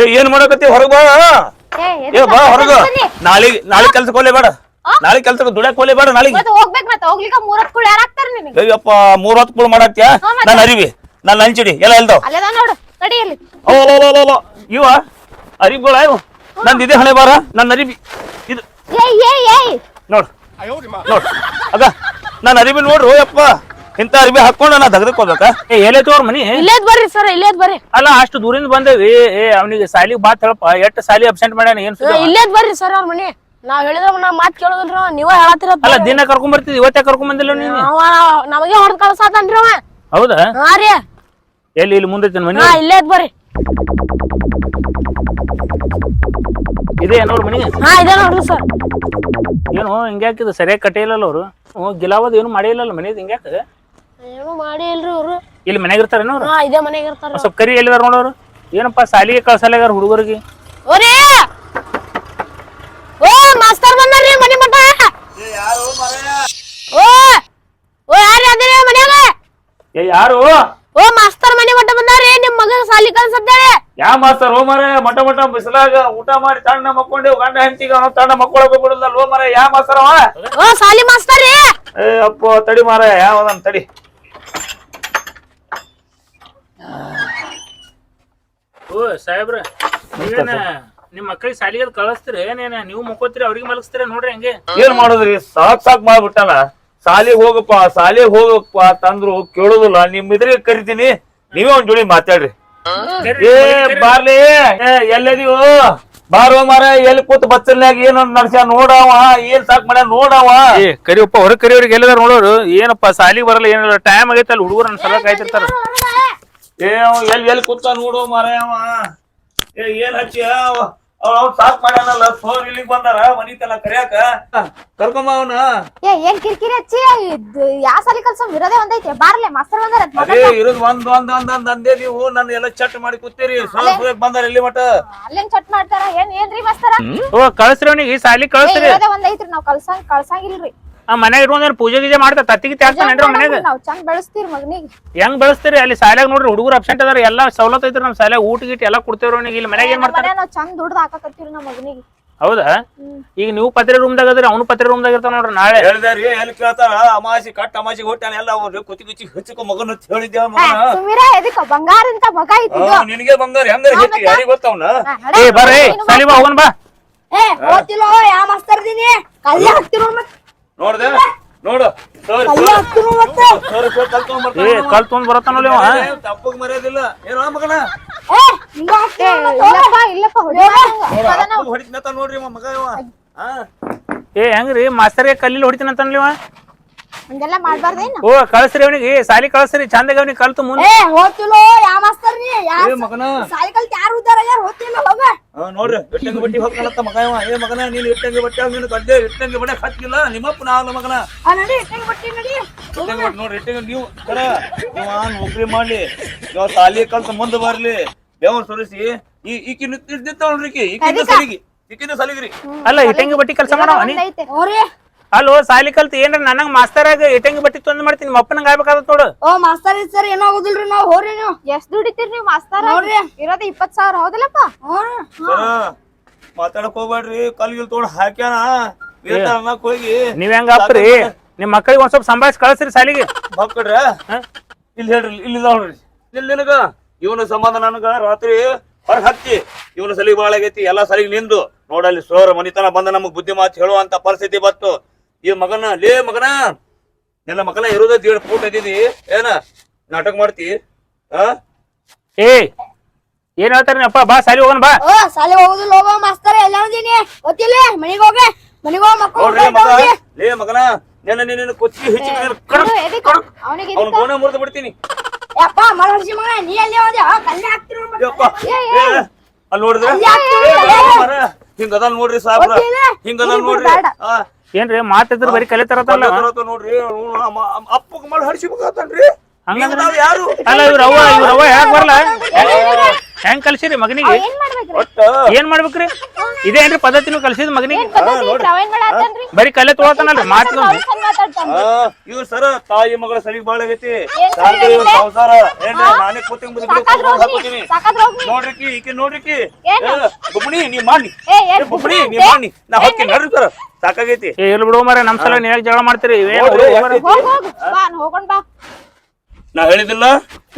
ಏ ಏನ್ ಮಾಡಕತ್ತಿ ಹೊರಗ ಬಾ? ಏ, ಬಾ ಹೊರಗ. ನಾಳೆ ನಾಳೆ ಕೆಲ್ಸಕ್ಕೆ ಹೋಗ್ಲೇ ಬೇಡ. ನಾಳೆ ಕೆಲ್ಸಕ್ಕೆ ದುಡ್ಯಾಕ್ ಹೋಗ್ಲೇ ಬೇಡ ನಾಳೆಗೆ. ಮತ್ತೆ ಹೋಗ್ಬೇಕು ಮತ್ತೆ ಹೋಗ್ಲಿಕ್ಕ ಮೂರತ್ ಕೂಡ ಯಾರು ಹಾಕ್ತಾರ ನಿನಗೆ? ಅಯ್ಯಪ್ಪ ಮೂರ್ ಹೊತ್ತು ಕುಳ್ ಮಾಡಾಕ್ತಿಯ? ನಾನು ಅರಿವಿ ನಾನು ಲಂಚಡಿ ಎಲ್ಲ ಎಲ್ದ? ಅಲ್ಲೇದ ನೋಡು ಇವ ಅರಿಬ್ಗಳ ಇವ? ನಂದ್ ಇದೇ ಹಣೆ ಬಾರ ನನ್ನ ಅರಿಬಿ ಇದು ನೋಡ್ ನೋಡ್ ಅದ. ನಾನು ಅರಿಬಿ ನೋಡ್ರು ಯಪ್ಪ. ಇಂಥ ಅರ್ಬಿ ಹಾಕೊಂಡು ನಾ ಹೋಗ್ಬೇಕಾ? ಏ ಎಲ್ಲೇ ತೋರ್ ಮನಿ. ಇಲ್ಲೇದ್ ಬರ್ರಿ ಸರ್ ಇಲ್ಲೇದ್ ಬರ್ರಿ. ಅಲ್ಲ ಅಷ್ಟು ದೂರಿಂದ ಬಂದೇವಿ. ಏ ಅವನಿಗೆ ಸಾಲಿಗೆ ಬಾತ್ ಹೇಳಪ್ಪ. ಎಷ್ಟು ಸಾಲಿ ಅಬ್ಸೆಂಟ್ ಮಾಡ್ಯಾನ ಏನ್ ಸುದ್ದಿ? ಇಲ್ಲೇದ್ ಬರ್ರಿ ಸರ್ ಅವ್ರ ಮನಿ. ನಾವ್ ಹೇಳಿದ್ರ ನಾ ಮಾತ್ ಕೇಳೋದಿಲ್ರಿ ಅವ ನೀವ ಹೇಳತ್ತಿರ ಅಲ್ಲ ದಿನ ಕರ್ಕೊಂಡ್ ಬರ್ತಿದ್ ಇವತ್ತೇ ಕರ್ಕೊಂಡ್ ಬಂದಿಲ್ಲ ನೀನು? ಅವ ನಮಗೆ ಹೊಡೆದ್ ಕಳ್ಸಾತನ್ರಿ ಅವ. ಹೌದಾ? ಹಾ ರೀ. ಎಲ್ಲಿ ಇಲ್ಲಿ ಮುಂದೆ ಐತೇನ್ ಮನಿ? ಹಾ ಇಲ್ಲೇದ್ ಬರ್ರಿ. ಇದೆ ನೋಡ್ ಮನಿ? ಹಾ ಇದೇ ನೋಡ್ರಿ ಸರ್. ಏನು ಹಿಂಗ್ಯಾಕಿದು ಸರಿಯಾಗಿ ಕಟ್ಟಿಲ್ಲಲ್ಲ ಅವರು? ಗಿಲಾವದ್ ಏನು ಮಾಡಿಲ್ಲಲ್ಲ ಮನೇದ್ ಹಿಂಗ್ಯಾಕ? ಏನು ಮಾಡಿ ಇಲ್ರಿ ಅವ್ರು. ಇಲ್ಲಿ ಮನ್ಯಾಗ ಇರ್ತಾರೇನೋ ಅವ್ರು? ಹಾ ಇದೇ ಮನೆಗೆ ಇರ್ತಾರ ಸ್ವಲ್ಪ ಕರಿ ಎಲ್ಲಿದಾರ ನೋಡೋರು ಏನಪ್ಪ ಸಾಲಿಗೆ ಕಳ್ಸಲ್ಲಾಗಾರ ಹುಡುಗರಿಗೆ? ಓರೇ ಓ ಮಾಸ್ತರ್ ಬಂದಾರ್ರಿ ಮನಿ ಮಠ. ಓ ಓ ಯಾರು ಅದಿರಿ ಮನ್ಯಾಗ? ಏ ಯಾರು? ಓ ಮಾಸ್ತರ್ ಮನೆ ಮಠ ಬಂದಾರ್ರಿ ನಿಮ್ ಮಗನ ಸಾಲಿ ಕಲ್ಸದ್ದಾಳೆ ಯಾ ಮಾಸ್ತರ್ ಓ ಮರ ಮಟ ಮಟ ಬಿಸಿಲಾಗ ಊಟ ಮಾಡಿ ತಣ್ಣ ಮಕ್ಕೊಂಡೇವ್ ಗಂಡ ಹೆಂಡತಿಗ ಅವನು ತಣ್ಣ ಮಕ್ಕೊಳಕ್ ಬಿಡಲ್ಲ ಓ ಮರ ಯಾ ಮಾಸ್ತರ್ ಅವ? ಓ ಸಾಲಿ ಮಾಸ್ತರ್ ರೀ ಏ ಅಪ್ಪ ತಡಿ ಮಾರ ಯಾವದನ್ ತಡಿ. ಓ ಸಾಹೇಬ್ರ ನೀವೇನ ನಿಮ್ ಮಕ್ಕಳಿಗೆ ಸಾಲಿಗೆ ಕಳಿಸ್ತೀರಿ? ಏನೇನ ನೀವು ಮಕ್ಕೋತೀರಿ ಅವ್ರಿಗೆ ಮಲಗಿಸ್ತೀರ ನೋಡ್ರಿ ಹಂಗೆ? ಏನ್ ಮಾಡುದ್ರಿ? ಸಾಕ್ ಸಾಕ್ ಮಾಡ್ಬಿಟ್ಟಾನ ಸಾಲಿಗೆ ಹೋಗಪ್ಪ ಸಾಲಿಗೆ ಹೋಗಪ್ಪ ಅಂತಂದ್ರು ಕೇಳುದಿಲ್ಲ ನಿಮ್ ಇದ್ರಿಗೆ ಕರಿತೀನಿ. ನೀವೇ ಒಂದ್ ಜೋಡಿ ಮಾತಾಡ್ರಿ. ಏ ಬಾರ್ಲಿ ಏ ಎಲ್ಲದೀವು? ಬಾರೋ ಮಾರ ಎಲ್ಲಿ ಕೂತ್ ಬಚ್ಚಲ್ನಾಗ ಏನ್ ನಡ್ಸ ನೋಡವ ಏನ್ ಸಾಕ್ ಮಾಡ್ಯ? ನೋಡವ ಏ ಕರಿಯಪ್ಪ ಹೊರ ಕರಿಯವ್ರಿಗೆ ಎಲ್ಲದಾರ ನೋಡೋರು? ಏನಪ್ಪ ಸಾಲಿಗೆ ಬರಲ್ಲ ಏನಿಲ್ಲ ಟೈಮ್ ಆಗೈತೆ ಅಲ್ಲಿ ಹುಡುಗರು ನನ್ನ ಸಲ ಕಾಯ್ತಿರ್ತಾರ. ಏ ಅವ ಎಲ್ಲಿ ಎಲ್ಲಿ ಕೂತ ನೋಡು ಮಾರಾಯವ ಅವ. ಏ ಏನ್ ಹಚ್ಚಿ ಅವ ಅವ್ ಸಾಕ್ ಮಾಡ್ಯಾನಲ್ಲ ಸೋರ್ ಇಲ್ಲಿಗ್ ಬಂದಾರ ಮನಿತಲ್ಲ ಕರಿಯಾಕ. ಕರ್ಕೊಂಬ ಅವನ. ಏ ಏನ್ ಕಿರಿಕಿರಿ ಹಚ್ಚಿ ಯಾ ಸಾಲಿ ಕಲ್ಸೋ ಇರೋದೇ ಒಂದೈತೆ ಬಾರ್ಲೆ ಮಾಸ್ತರ್ ಬಂದಾರ ಅದೇ ಇರೋದ್ ಒಂದ್ ಒಂದ್ ಒಂದ್ ಒಂದ್ ಅಂದೇ ನೀವು ನನ್ನ ಎಲ್ಲ ಚಟ್ ಮಾಡಿ ಕೂತೀರಿ. ಸ್ವಲ್ಪ ಬಂದಾರ ಇಲ್ಲಿ ಮಟ ಅಲ್ಲೇನ್ ಚಟ್ ಮಾಡ್ತಾರ ಏನ್ ಏನ್ರಿ ಮಾಸ್ತರ? ಓ ಕಳ್ಸ್ರಿ ಅವನಿಗೆ ಸಾಲಿ ಏ, ಇರೋದೇ ಒಂದೈತ್ರಿ ನಾವ್ ಕಳ್ಸಂಗ್ ಕಳ್ಸಂಗಿಲ್ರಿ. ಆ ಮನ್ಯಾಗ ಪೂಜೆ ಗೀಜೆ ಮಾಡ್ತಾರ ತತ್ತಿಗೆ ತ್ಯಾಸ್ತಾನೇನ್ರಿ ಮನ್ಯಾಗ ನಾವ್ ಚಂದ ಬೆಳೆಸ್ತೀರಿ ಮಗನಿಗೆ ಹೆಂಗ್ ಬೆಳೆಸ್ತೀರಿ? ಅಲ್ಲಿ ಸಾಲ್ಯಾಗ ನೋಡ್ರಿ ಹುಡುಗರು ಅಬ್ಸೆಂಟ್ ಅದಾರ ಎಲ್ಲಾ ಸವಲತ್ತು ಐತ್ರಿ ನಮ್ ಸಾಲ್ಯಾಗ ಊಟ ಗೀಟ ಎಲ್ಲಾ ಕೊಡ್ತೇವ್ರಿ ಅವ್ನಿಗೆ. ಇಲ್ಲಿ ಮನ್ಯಾಗ ಏನ್ ಮಾಡ್ತಾರೆ? ಮನೆ ನಾವ್ ಚಂದ್ ದುಡ್ದು ಹಾಕಕತ್ತೀರಿ ನಮ್ಮ ಮಗನಿಗೆ. ಹೌದಾ? ಈಗ ನೀವು ಪತ್ರಿ ರೂಮ್ದಾಗ ಅದ್ರಿ ಅವ್ನು ಪತ್ರಿ ರೂಮ್ದಾಗ ಇರ್ತಾನ ನೋಡ್ರಿ ನಾಳೆ. ಹೇಳ್ದಾರಿ ಎಲ್ಲಿ ಕೇಳ್ತಾರ? ಅಮಾಸಿ ಕಟ್ ಅಮಾಸಿ ಹೊಟ್ಟಾನ ಎಲ್ಲ ಅವ್ರು ಕುತಿ ಕುಚಿ ಹಚ್ಚಕೊ ಮಗನ ಸುಮೀರ ಎದಕ್ಕ? ಬಂಗಾರ ಅಂತ ಮಗ ನಿನಗೆ ಬಂಗಾರ ಹೆಂಗಾರ ಹೆಚ್ಚಿ ಯಾರಿಗ ಗೊತ್ತವನ? ಹಾ, ನಡೆ. ಏ ಬರ್ರಿ ಸಾಲಿ ಬಾ ಹೋಗೋಣ ಬಾ. ಏ ಓದ್ತಿಲ್ಲೋ ಯಾ ಮಾಸ್ತರ್ ಇದೀನಿ? ಕಲ್ಲೆ ಹಾಕ್ತಿರೋ ನೋಡ್ದೆ? ನೋಡು. ಏ ಕಲ್ ಬರತ್ತಾನಲ್ಲ ಇವ ತಪ್ಪಗ್ ಮರ್ಯಾದಿಲ್ಲ. ಏನೋ ಮಗನ? ನೋಡ್ರಿ ಇವ ಮಗ ಇವ. ಆ? ಏ ಹೆಂಗ್ರಿ ಮಾಸ್ತರ್ಗೆ ಕಲ್ಲಿಲ್ ಹೊಡಿತೀನಂತನ್ಲಿ ಇವ? ಹಂಗೆಲ್ಲ ಮಾಡ್ಬಾರ್ದೇನು ಓ ಕಳ್ಸ್ರಿ ಅವನಿಗೆ. ಸಾಲಿ ಕಳ್ಸ್ರಿ ಚಂದಾಗ ಅವನಿಗೆ ಕಲ್ತು ಮುಂದೆ. ಏ ಯಾವ ಯಾ ಮಾಸ್ತರ್ ನೀ ಯಾ ಮಗನ. ಸಾಲಿ ಕಲ್ತ ಯಾರು ಉದ್ದಾರ ಯಾರು ಓದ್ತಿಲ್ಲ ಹೋಗ. ನೋಡ್ರಿ ಇಟ್ಟಂಗಿ ಬಟ್ಟಿ ಹೋಗ್ತಾನಂತ ಮಗ ಇವ. ಏ ಮಗನ ನೀನ್ ಇಟ್ಟಂಗಿ ಬಟ್ಟೆ ನೀನು ಗಡ್ಡೆ ಇಟ್ಟಂಗಿ ಬಟ್ಟೆ ಹತ್ತಿಲ್ಲ ನಿಮ್ಮಪ್ಪ ನಾವಲ್ಲ ಮಗನ. ಆ ನಡಿ ಇಟ್ಟಂಗಿ ಬಟ್ಟಿ ನಡಿ. ಇಟ್ಟಂಗಿ ಬಟ್ಟೆ ನೋಡ್ರಿ ಇಟ್ಟಂಗಿ ನೀವು ಕರ ಇವ ನೌಕರಿ ಮಾಡ್ಲಿ. ಇವ ಸಾಲಿ ಕಲ್ಸ ಮುಂದೆ ಬರ್ಲಿ. ಬೆವರ್ ಸುರಿಸಿ. ಈ ಈಕಿ ನೋಡ್ರಿ ಈಕಿ. ಈಕಿಂದ ಸಲಿಗಿ. ಈಕಿಂದ ಸಲಿಗ್ರಿ. ಅಲ್ಲ ಇಟ್ಟಂಗಿ ಬಟ್ಟಿ ಕೆಲಸ ಮಾಡೋ ಅಲ್ಲೋ ಸಾಲಿ ಕಲ್ತು ಏನ್ರ ನನಗ್ ಮಾಸ್ತರಾಗ ಇಟ್ಟಂಗಿ ಬಟ್ಟಿ ತೊಂದ್ ಮಾಡ್ತೀನಿ ನಿಮ್ಮ ಅಪ್ಪನಂಗ ಆಗ್ಬೇಕಾದತ್ ನೋಡು. ಓ ಮಾಸ್ತರ್ ಸರ್ ಏನೋ ಆಗುದಿಲ್ರಿ ನಾವು ಹೋರಿ ನೀವು. ಎಷ್ಟ್ ದುಡಿತೀರಿ ನೀವು ಮಾಸ್ತರ್ ನೋಡ್ರಿ. ಇರೋದೇ ಇಪ್ಪತ್ ಸಾವಿರ ಹೌದಲ್ಲಪ್ಪ? ಮಾತಾಡಕ್ ಹೋಗ್ಬೇಡ್ರಿ ಕಲ್ಗಿಲ್ ತೋಡ್ ಹಾಕ್ಯಾನ. ಅನ್ನಕ್ ಹೋಗಿ. ನೀವ್ ಹೆಂಗ ಅಪ್ರಿ? ನಿಮ್ ಮಕ್ಕಳಿಗೆ ಒಂದ್ ಸ್ವಲ್ಪ ಸಂಭಾಳಿಸಿ ಕಳಿಸ್ರಿ ಸಾಲಿಗೆ. ಮಕ್ಕಳ್ರ ಇಲ್ಲಿ ಹೇಳ್ರಿ ಇಲ್ಲಿ ನೋಡ್ರಿ. ಇಲ್ಲಿ ನಿನಗ ಇವನ ಸಂಬಂಧ ನನಗ ರಾತ್ರಿ ಹೊರಗ್ ಹತ್ತಿ. ಇವನ ಸಲಿಗೆ ಬಾಳಾಗೈತಿ ಎಲ್ಲಾ ಸಲಿಗೆ ನಿಂದು. ನೋಡಲ್ಲಿ ಸೋರ ಮನಿತನ ಬಂದ ನಮಗ್ ಬುದ್ಧಿ ಮಾತು ಹೇಳುವಂತ ಪರಿಸ್ಥಿತಿ ಬತ್ತು ಈ ಮಗನ ಲೇ ಮಗನ ನಿನ್ನ ಮಗನ ಇರೋದ ದೇಡ್ ಫೂಟ್ ಇದ್ದೀವಿ ಏನ ನಾಟಕ ಮಾಡ್ತಿ? ಆ? ಏ ಏನ್ ಹೇಳ್ತಾರ ಅಪ್ಪ ಬಾ ಸಾಲಿ ಹೋಗೋಣ ಬಾ. ಓ ಸಾಲಿ ಹೋಗುದಿಲ್ಲ ಹೋಗೋ ಮಾಸ್ತರ್ ಎಲ್ಲ ಇದೀನಿ. ಗೊತ್ತಿಲ್ಲ ಮನಿಗ್ ಹೋಗಿ ಮನಿಗ್ ಹೋಗಿ ನೋಡ್ರಿ ಮಗ. ಮಕ್ಕಳು ಲೇ ಮಗನ ನೆನ್ನ ನಿನ್ನ ಕೊಚ್ಚಿ ಹೆಚ್ಚಿ ಅವನಿಗೆ ಅವ್ನ ಗೋಣ ಮುರಿದು ಬಿಡ್ತೀನಿ. ಯಪ್ಪ ಮಳ ಮಗನ ಮಗ ನೀ ಅಲ್ಲಿ ಹೋದೆ? ಆ ಕಲ್ಲೆ ಹಾಕ್ತಿರೋ. ಯಪ್ಪ. ಏ, ಅಲ್ಲಿ ನೋಡಿದ್ರ? ಅಲ್ಲಿ ಹಾಕ್ತಿರೋ ಹಿಂಗ ಅದ ನೋಡ್ರಿ ಸಾಬ್ರ. ಹಿಂಗದ ನೋಡ್ರಿ. ಆ, ಏನ್ರಿ ಮಾತಿದ್ರ ಬರೀ ಕಲಿತಾರತ್ತಲ್ಲ ನೋಡ್ರಿ ಅಪ್ಪಗ ಮಾಡಿ ಹಡಿಸಿಬೇಕಾತನ್ರಿ ಹಂಗಂದ್ರ ನಾವ್ ಯಾರು? ಅಲ್ಲ ಇವ್ರ ಅವ್ವ ಇವ್ರ ಅವ್ವ ಯಾಕೆ ಬರಲ್ಲ ಹೆಂಗ್ ಕಲ್ಸಿರಿ ಮಗನಿಗೆ? ಏನ್ ಮಾಡ್ಬೇಕ್ರಿ? ಒಟ್ಟ? ಏನ್ ಮಾಡ್ಬೇಕ್ರಿ? ಇದೇನ್ರಿ ಪದ್ಧತಿ ನೀವು ಕಲ್ಸಿದ್ ಮಗನಿಗೆ? ಏನ್ ಪದ್ಧತಿ? ಬರೀ ಕಲೆ ತೊಗೊತಾನಲ್ರಿ ಮಾತು ಮಾತಾಡ್ತಾನ ಇವ್ರ ಸರ ತಾಯಿ ಮಗಳ ಸರಿ ಬಾಳ ಆಗೈತಿ. ಏನ್ ಇವ್ರ್? ಸಂಸಾರ. ಏನ್ರಿ ನಾನೇ ಕೂತಿಂಗ್ ಬುದ್ಧಿ ಸಾಕಾದ್ರ ಹಾಕೋತೀನಿ ಸಾಕಾದ್ರ ಹೋಗ್ನಿ ನೋಡ್ರಿಕಿ ಈಕೆ ನೋಡ್ರಿಕಿ. ಏನು? ಗುಮ್ಮಣಿ ನೀ ಮಾಡಿ ಏ ನೀ ಏ, ಮಾಡಿ ನಾ ಹೋಗ್ತೀನಿ ನಡ್ರಿ ಸರ. ಸಾಕಾಗೈತಿ. ಏ ಇರ್ಲಿ ಬಿಡು ಮರ ನಮ್ ಸಲ ನೀವ್ ಜಗಳ ಮಾಡ್ತೀರಿ? ಇವೇನ್ ಹೋಗ್ರಿ, ಹುಡುಗ ಹೋಗ್ ಹೋಗ್ ಬಾ ಹೋಗೋಣ ಬಾ. ನಾ ಹೇಳಿದಿಲ್ಲ?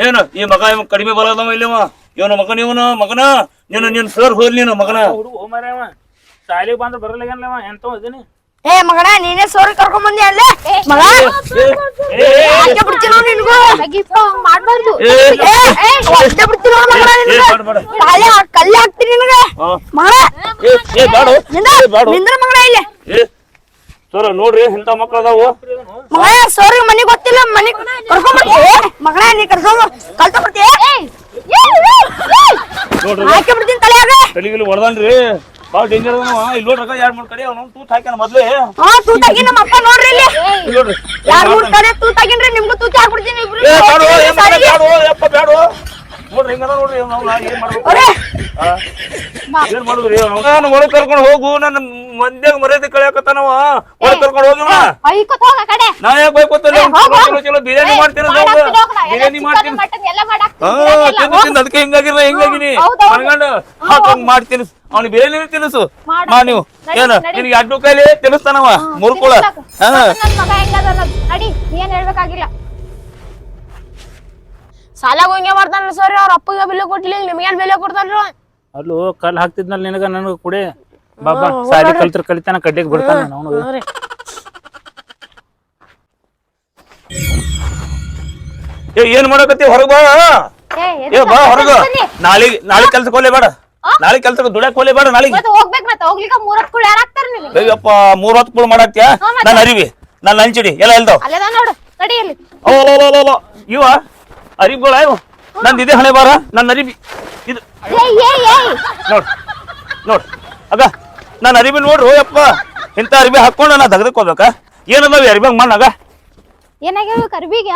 ಏನು ಈ ಮಗ ಇವ ಕಡಿಮೆ ಬರೋದವ ಇಲ್ಲವ? ಇವನ ಮಗನ ಇವನ ಮಗನ? ನೀನು ನಿನ್ ಸರ್ ಹೋಗ್ಲಿ ನೀನು ಮಗನ. ಹುಡುಗ ಶಾಲಿಗೆ ಬಂದ್ರ ಬರಲಾಗಲ್ಲ ಎಂತ ಇದೀನಿ? ಏ ಮಗನ ನೀನೇ ಸೋರಿ ಕರ್ಕೊಂಡ್ ಬಂದಿ ಅಲ್ಲೇ? ಮಗ? ಅಷ್ಟೇ ಬಿಡ್ತೀನೋ ನಿನ್ಗೂ. ಮಾಡ್ಬಾರ್ದು. ಅಷ್ಟೇ ಕಲ್ಲೆ ಹಾಕ್ತೀನಿ ನಿನಗೆ. ನಿಂದ್ರ ಇಲ್ಲಿ. ಸರ ನೋಡ್ರಿ ಇಂಥ ಮಕ್ಳು ಅದಾವು ಸೋರಿ ಮನಿ ಗೊತ್ತಿಲ್ಲ ಮನಿ ಕರ್ಕೊಂಡ್ ಬರ್ತೀವಿ ಮಗನ ನೀ ಕರ್ಕೊಂಡ್ ಕಲ್ತ ಬರ್ತೀಯ ನೋಡ್ರಿ. ಹಾಕಿ ಬಿಡ್ತೀನಿ ತಲೆಯಾಗ. ತಲೆಗಿಲಿ ಹೊಡೆದನ್ರಿ. ಬಾಳ ಡೇಂಜರ್ ಅದಾವ ಇಲ್ಲಿ ನೋಡ್ರಿ ಎರಡ್ ಮೂರ್ ಕಡೆ ಅವ್ನು ತೂತ್ ಹಾಕ್ಯಾನ ಮೊದ್ಲೇ. ಹಾ ತೂತಾಗಿ ನಮ್ಮ ಅಪ್ಪ ನೋಡ್ರಿ ಇಲ್ಲಿ. ನೋಡ್ರಿ. ಯಾರ್ ಮೂರ್ ಕಡೆ ತೂತಾಗಿನ್ರಿ ನಿಮ್ಗೂ ತೂತಿ ಹಾಕ್ಬಿಡ್ತೀನಿ ಇಬ್ರು. ಬ್ಯಾಡು, ಯಪ್ಪ, ಬ್ಯಾಡು. ನೋಡ್ರಿ ಹಿಂಗದ ನೋಡ್ರಿ ಅವ್ನು, ಏನ್ ಮಾಡ್ಬೇಕು? ಏನ್ ಮಾಡುದ್ರಿ ಅವ್ನು? ನಾನು ಒಳಗ್ ಕರ್ಕೊಂಡ್ ಹೋಗು ನನ್ನ ಮಂದ್ಯಾಗ ಮರ್ಯಾದೆ ಕಳ್ಯಾಕತ್ತಾನವ. ಹೊರ ಕರ್ಕೊಂಡ್ ಹೋಗಿ ಐಕೊತ್ ಹೋಗ ಆ ಕಡೆ. ನಾ ಯಾಕೆ ಬೈಕೋತಾನೆ? ಚಲೋ ಚಲೋ ಬಿರಿಯಾನಿ ಮಾಡ್ತೀನಿ. ಬಿರಿಯಾನಿ ಮಾಡ್ತೀನಿ. ತಿಂದು ತಿಂದು ಅದಕ್ಕೆ ಹಿಂಗಾಗಿಲ್ಲ ಹಿಂಗಾಗಿನಿ ಹೌದೌದು. ಹಾಕೊಂಡ್ ಮಾಡ್ತೀನಿ ಅವ್ನಿಗೆ ಬಿರಿಯಾನಿ ತಿನ್ನಿಸು. ಮಾ ನೀವು. ಏನ. ನಿನಗೆ ಅಡ್ಡು ಕೈಲಿ ತಿನ್ನಿಸ್ತಾನವ ಮುರ್ಕೊಳ. ನೀ ಏನ್ ಹೇಳ್ಬೇಕಾಗಿಲ್ಲ. ಸಾಲಾಗ ಹಿಂಗೆ ಮಾಡ್ತಾನ ಸರಿ ಅವ್ರ ಅಪ್ಪಗೆ ಬೆಲೆ ಕೊಟ್ಟಿಲ್ಲ ನಿಮ್ಗೇನ್ ಬೆಲೆ ಕೊಡ್ತಾನ್ರಿ ಅಲ್ಲೂ ಕಲ್ ಹಾಕ್ತಿದ್ನಲ್ಲ ನಿನಗ ನನಗ ಕುಡಿ. ಬಾಬಾ ಸಾಲಿ ಕಲ್ತ್ರ ಕಲಿತಾನ ಕಡ್ಡಿಗೆ ಬಿಡ್ತಾನ ಅವನು. ಏ ಏನ್ ಮಾಡಕತ್ತಿ ಹೊರಗ ಬಾ. ಏ ಏ ಬಾ ಹೊರಗ ನಾಳೆ ನಾಳಿಗ್ ನಾಳೆ ಕೆಲ್ಸಕ್ಕೆ ಹೋಗ್ಲೇ ಬೇಡ. ನಾಳೆ ಕೆಲ್ಸಕ್ಕೆ ದುಡ್ಯಾಕ್ ಹೋಗ್ಲೇ ಬೇಡ ನಾಳೆ ಮತ್ತೆ ಹೋಗ್ಬೇಕು ಮತ್ತೆ ಹೋಗ್ಲಿಕ್ಕ ಮೂರತ್ ಕೂಡ ಯಾರು ಹಾಕ್ತಾರ ನಿನಗೆ ಅಯ್ಯಪ್ಪ ಮೂರ್ ಹೊತ್ತು ಕುಳ್ ಮಾಡಾಕ್ತ್ಯಾ ನಾನು ಅರಿವಿ ನಾನು ಅಂಚಿಡಿ ಎಲ್ಲ ಎಲ್ದಾವ್ ಅಲ್ಲೇದ ನೋಡು ತಡಿ ಇಲ್ಲಿ. ಓ ಇವ ಅರಿಬ್ಗಳ ಇವ ನಂದು ಇದೆ ಹಣೆ ಬಾರ ನನ್ನ ಅರಿವಿ. ಇದು ಏಯ್ ಏಯ್ ಏಯ್. ನೋಡ್ ನೋಡ್. ಅಗ ನಾನು ಅರಿಬಿ ನೋಡ್ರು ಯಪ್ಪ. ಇಂಥ ಅರಿಬಿ ಹಾಕೊಂಡು ನಾ ತೆಗೆದಕ್ಕೆ ಹೋಗ್ಬೇಕಾ? ಏನದಾವ ಅರಿಬಿ ಮಣ್ಣಾಗ? ಏನಾಗ್ಯಾವ ಕರ್ಬಿಗೆ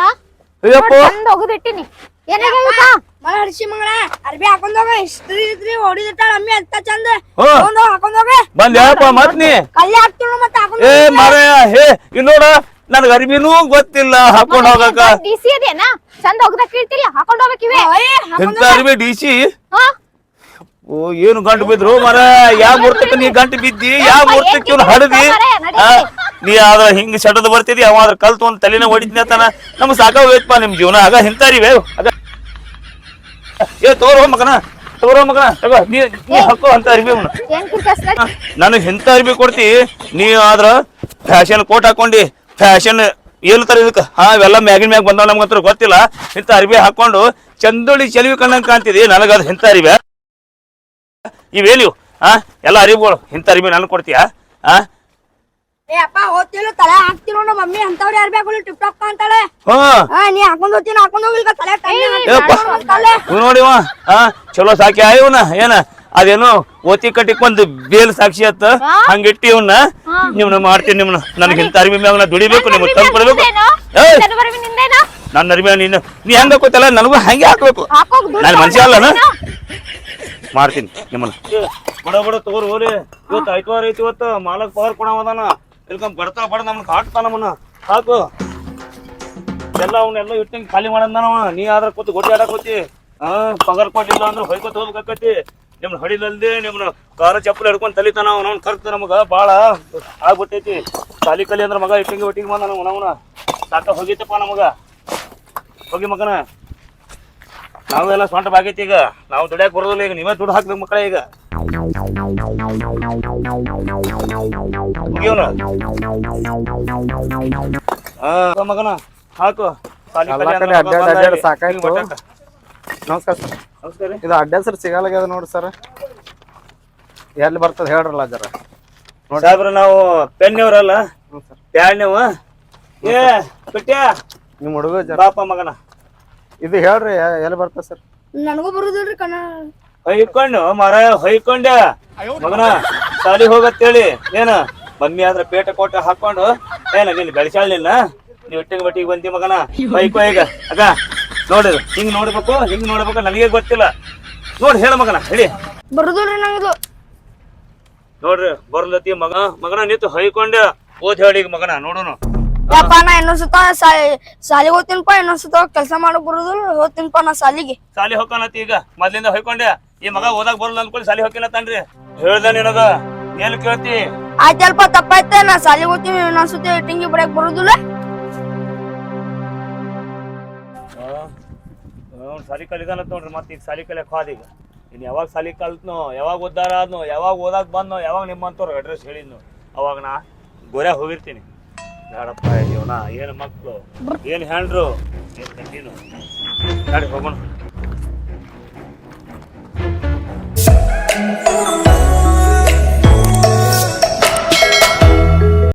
ಅಯ್ಯಪ್ಪ. ಚಂದ ಒಗದಿಟ್ಟಿನಿ. ಏನಾಗ್ಯಾವ ಮಗ ಹರ್ಷಿ ಮಂಗಳ ಅರ್ಬಿ ಹಾಕೊಂಡೋಗ ಇಸ್ತ್ರಿ ಇದ್ರಿ ಹೊಡಿದಿಟ್ಟಾಳ ಅಮ್ಮಿ ಅಂತ ಚಂದ ಹ್ಞೂ. ಹಾಕೊಂಡ ಹೋಗ ಬಂದ್ ಯಪ್ಪ ಮತ್ ನೀ ಕಲ್ಲೆ ಹಾಕ್ತೀವಿ ಮತ್ತೆ ಹಾಕೊಂಡ್ ಏ ಮಾರಯ್ಯ ಹೇ ಇಲ್ಲಿ ನೋಡ ನನಗೆ ಅರ್ಬಿನೂ ಗೊತ್ತಿಲ್ಲ. ಹಾಕೊಂಡ ಹೋಗಕ. ಡಿಸಿ ಅದೇನಾ? ಚಂದ ಒಗದಕ್ ಇಟ್ಟಿಲ್ಲ ಹಾಕೊಂಡ್ ಹೋಗ್ಬೇಕಿವೆ ಎಂತ ಅರಿಬಿ ಡಿಸಿ ಹಾ. ಓ ಏನು ಗಂಟು ಬಿದ್ರು? ಮರ ಯಾವ ಮುಹೂರ್ತಕ್ಕೆ ನೀ ಗಂಟು ಬಿದ್ದಿ? ಯಾವ ಮುಹೂರ್ತಕ್ಕೆ ಇವ್ನು ಹಡದಿ ನೀ ಆದ್ರ ಹಿಂಗ್ ಸಡದ್ ಬರ್ತಿದಿ ಅವ ಅದ್ರ ಕಲ್ತು ಒಂದ್ ತಲೆನ ಹೊಡಿದ್ನಿ ಅಂತಾನ. ನಮ್ ಸಾಕಾಗೋಯ್ತಪ್ಪ ನಿಮ್ ಜೀವನ. ಆಗ ಹಿಂತಾರಿವೆ. ಆಗ ಏ ತೋರೋ ಮಗನ. ತೋರೋ ಮಗನ. ತಗೋ ನೀ ನೀ ಹಾಕೋ ಅಂತ ಅರಿವಿ ಅವ್ನ ನನಗೆ ನನಗ್ ಇಂಥ ಅರಿವಿ ಕೊಡ್ತಿ. ನೀ ಆದ್ರ ಫ್ಯಾಷನ್ ಕೋಟ್ ಹಾಕೊಂಡಿ. ಫ್ಯಾಷನ್ ಏನು ತರ ಇದಕ್ಕ? ಹಾ ಇವೆಲ್ಲ ಮ್ಯಾಗಿನ ಮ್ಯಾಗ ಬಂದವ ನಮ್ಗಂತೂ ಗೊತ್ತಿಲ್ಲ. ಇಂಥ ಅರಿವಿ ಹಾಕೊಂಡು ಚಂದೊಳಿ ಚೆಲುವಿ ಕಣ್ಣಂಗ್ ಕಾಣ್ತಿದಿ. ಅದು ಇಂಥ ಅರಿವೆ ಇವೇನಿವು ಹಾ ಎಲ್ಲ ಅರಿವುಗಳು. ಇಂಥ ಅರಿವಿ ನನ್ ಕೊಡ್ತೀಯಾ? ಹಾ ಏ ಅಪ್ಪ ಹೋಗ್ತಿಲ್ಲ ತಲೆ ಹಾಕ್ತಿರೋ ನಮ್ಮ ಮಮ್ಮಿ. ಅಂತವ್ರು ಯಾರು ಬೇಕು ಟಿಪ್ ಟಾಪ್ ಅಂತಾಳೆ ಹ್ಮ್ ಹಾ ನೀ ಹಾಕೊಂಡ್ ಹೋಗ್ತೀನಿ ಹಾಕೊಂಡ್ ಹೋಗಿಲ್ಲ ತಲೆ. ಏಪ್ಪ ಇವ್ ನೋಡಿವ ಹಾ ಚಲೋ ಸಾಕಿ. ಇವನ ಏನ? ಅದೇನು ಓತಿ ಕಟ್ಟಿಕ್ ಒಂದು ಬೇಲ್ ಸಾಕ್ಷಿ ಅತ್ತ? ಹಂಗಿಟ್ಟಿ ಇವನ್ನ ನಿಮ್ನ ಮಾಡ್ತೀನಿ ನಿಮ್ನ. ನನ್ಗೆ ಇಂಥ ಅರಿವಿ ಮ್ಯಾಗ ನಾ ದುಡಿಬೇಕು ನಿಮ್ಗೆ ತಂದು ಕೊಡ್ಬೇಕು ನನ್ನ ಅರಿವಿ ನೀನು ನೀ ಹೆಂಗ ಹಾಕೋತಲ್ಲ? ನನಗೂ ಹಂಗೆ ಹಾಕ್ಬೇಕು. ನನ್ ಮನುಷ್ಯ ಅಲ್ಲನ? ಮಾಡ್ತೀನಿ ನಿಮ್ಮನ್ನ. ಬಡ ಬಡ ತಗೋರಿ, ಹೋರಿ. ಇವತ್ತು ಐತವಾರ ಐತಿ ಇವತ್ತು. ಮಾಲಕ್ ಪಗಾರ ಕೊಡವದಾನ ಇಲ್ಕಂದ್ ಬಡತಾ ಬಡ ನಮ್ಗೆ ಕಾಟ್ತಾನ ನಮ್ಮನ್ನ. ಹಾಕು ಎಲ್ಲ ಅವನ್ನೆಲ್ಲ ಇಟ್ಟಂಗೆ ಖಾಲಿ ಮಾಡಂದಾನವ ನೀ ಆದ್ರ ಕೂತು ಗೊಟ್ಟಿ ಆಡಕ್ ಹೋತಿ. ಹಾ ಪಗಾರ ಕೊಟ್ಟಿಲ್ಲ ಅಂದ್ರೆ ಹೊಯ್ಕೊತ ಹೋಗ್ಬೇಕಾಕತಿ. ನಿಮ್ನ ಹಡಿಲಲ್ದೆ ನಿಮ್ನ ಕಾರ ಚಪ್ಪಲಿ ಹಿಡ್ಕೊಂಡ್ ತಲಿತಾನ ಅವನವ್ನ ಕರ್ತ ನಮಗ ಬಾಳ ಆಗ್ಬಿಟ್ಟೈತಿ. ಖಾಲಿ ಕಲಿ ಅಂದ್ರೆ ಮಗ ಇಟ್ಟಂಗೆ ಒಟ್ಟಿಗೆ ಬಂದ ನಾವು ಸಾಕ ಹೋಗಿತ್ತಪ್ಪ ನಮಗ. ಹೋಗಿ ಮಗನ. ನಾವೆಲ್ಲ ಸ್ವಂಟ ಬಾಗೈತಿ ಈಗ. ನಾವು ದುಡಿಯಾಕ ಬರೋದಿಲ್ಲ ಈಗ. ನೀವೇ ದುಡ್ಡು ಹಾಕ್ಬೇಕು ಮಕ್ಕಳ ಈಗ. ಮುಗಿಯೋಣ ಆ, ಮಗನ ಹಾಕು. ಸಾಲಿ ಕಲಿ ಎಲ್ಲಾ ಕಡೆ ಮಗ ಅಡ್ಡಾಡ್ ಅಡ್ಡಾಡ್ ಇಲ್ಲಿ. ಸಾಕಾಯ್ತು. ನಮಸ್ಕಾರ ಸರ್. ನಮಸ್ಕಾರ ರೀ. ಇದು ಅಡ್ಡ ಸರ್ ಸಿಗಲ್ಲಾಗ್ಯದ ನೋಡಿ ಸರ್. ಎಲ್ಲಿ ಬರ್ತದ ಹೇಳ್ರಲ್ಲ ಜರ. ಸಾಹೇಬ್ರ ನಾವು ಪೆನ್ನವ್ರಲ್ಲ. ಹ್ಞೂ ಸರ್. ಪ್ಯಾಡ್ನೇವ ಏ ಬಿಟ್ಟ್ಯಾ ನಿಮ್ಮ ಹುಡುಗ ಜರ. ಬಾಪ ಮಗನ. ಇದು ಹೇಳ್ರಿ ಎ- ಎಲ್ಲಿ ಬರ್ತದ ಸರ್? ನನಗೂ ಬರುದಿಲ್ರಿ ಕಣ್ಣ ಹೊಯ್ಕೊಂಡು ಮರ ಹೊಯ್ಕೊಂಡೆ. ಮಗನ ಸಾಲಿ ಹೋಗತ್ತೇಳಿ. ಏನ ಮಮ್ಮಿ ಆದ್ರ ಪೇಟ ಕೊಟ್ಟ ಹಾಕೊಂಡು. ಏನ ನೀನ್ ಬೆಳೆಸಾಳಿಲ್ಲ ನಿನ್ನ? ನೀವ್ ಇಟ್ಟಿಗೆ ಬಟ್ಟಿಗೆ ಬಂದಿ ಮಗನ? ಹೊಯ್ಕೋ ಈಗ. ಅದ ನೋಡಿ ಹಿಂಗ್ ನೋಡ್ಬೇಕು ಹಿಂಗ್ ನೋಡ್ಬೇಕು ನನಗೆ ಗೊತ್ತಿಲ್ಲ. ನೋಡಿ ಹೇಳ ಮಗನ ಹೇಳಿ. ಬರುದಿಲ್ರಿ ನಂಗದು. ನೋಡ್ರಿ ಬರ್ಲತಿ ಮಗ. ಮಗನ ನಿಂತು ಹೊಯ್ಕೊಂಡೆ. ಓದ್ ಹೇಳಿ ಈಗ ಮಗನ ನೋಡೋನು. ಯಪ್ಪ ನಾ ಇನ್ನೊಂದ್ಸತ ಸಾಲಿಗೆ ಹೋಗ್ತೀನಪ್ಪ ಇನ್ನೊಂದ್ಸತ ಕೆಲಸ ಮಾಡಕ್ ಬರುದಿಲ್ಲ ಹೋಗ್ತೀನಪ್ಪ ನಾ ಸಾಲಿಗೆ. ಸಾಲಿ ಹೊಕ್ಕಾನತಿ ಈಗ. ಮೊದ್ಲಿಂದ ಹೋಯ್ಕೊಂಡೆ. ಈ ಮಗ ಓದಾಕ್ ಬರಲ್ಲ ಅನ್ಕೊಳ್ಳಿ ಸಾಲಿ ಹೊಕ್ಕಿನತ್ತಾನ್ರಿ ಹೇಳ್ದೆ ನಿನಗ. ಏನ್ ಕೇಳ್ತಿ? ಆಯ್ತಲ್ಪ ತಪ್ಪಾಯ್ತ ನಾ ಸಾಲಿಗೆ ಹೋಗ್ತೀನಿ ಇನ್ನೊಂದ್ಸತಿ ಟಿಂಗಿ ಬಿಡಕ್ ಬರುದಿಲ್ಲ. ಸಾಲಿ ಕಲಿದಾನತ್ ನೋಡ್ರಿ ಮತ್ತೆ ಈಗ ಸಾಲಿ ಕಲಿಯಕ್ ಹೋದ ಈಗ. ಇನ್ ಯಾವಾಗ ಸಾಲಿ ಕಲ್ತ್ನೋ ಯಾವಾಗ ಉದ್ದಾರ ಆದ್ನೋ ಯಾವಾಗ ಓದಾಕ್ ಬಂದ್ನೋ ಯಾವಾಗ ನಿಮ್ಮಂತವ್ರು ಅಡ್ರೆಸ್ ಹೇಳಿದ್ನು ಅವಾಗ ನಾ ಗೋರ್ಯಾಗ ಹೋಗಿರ್ತೀನಿ. ಬೇಡಪ್ಪ ಜೀವನ ಏನು ಮಕ್ಕಳು ಏನು ಹ್ಯಾಂಡ್ರು? ಏನು ತಂಗಿನು ಗಾಡಿ ಹೋಗೋಣ.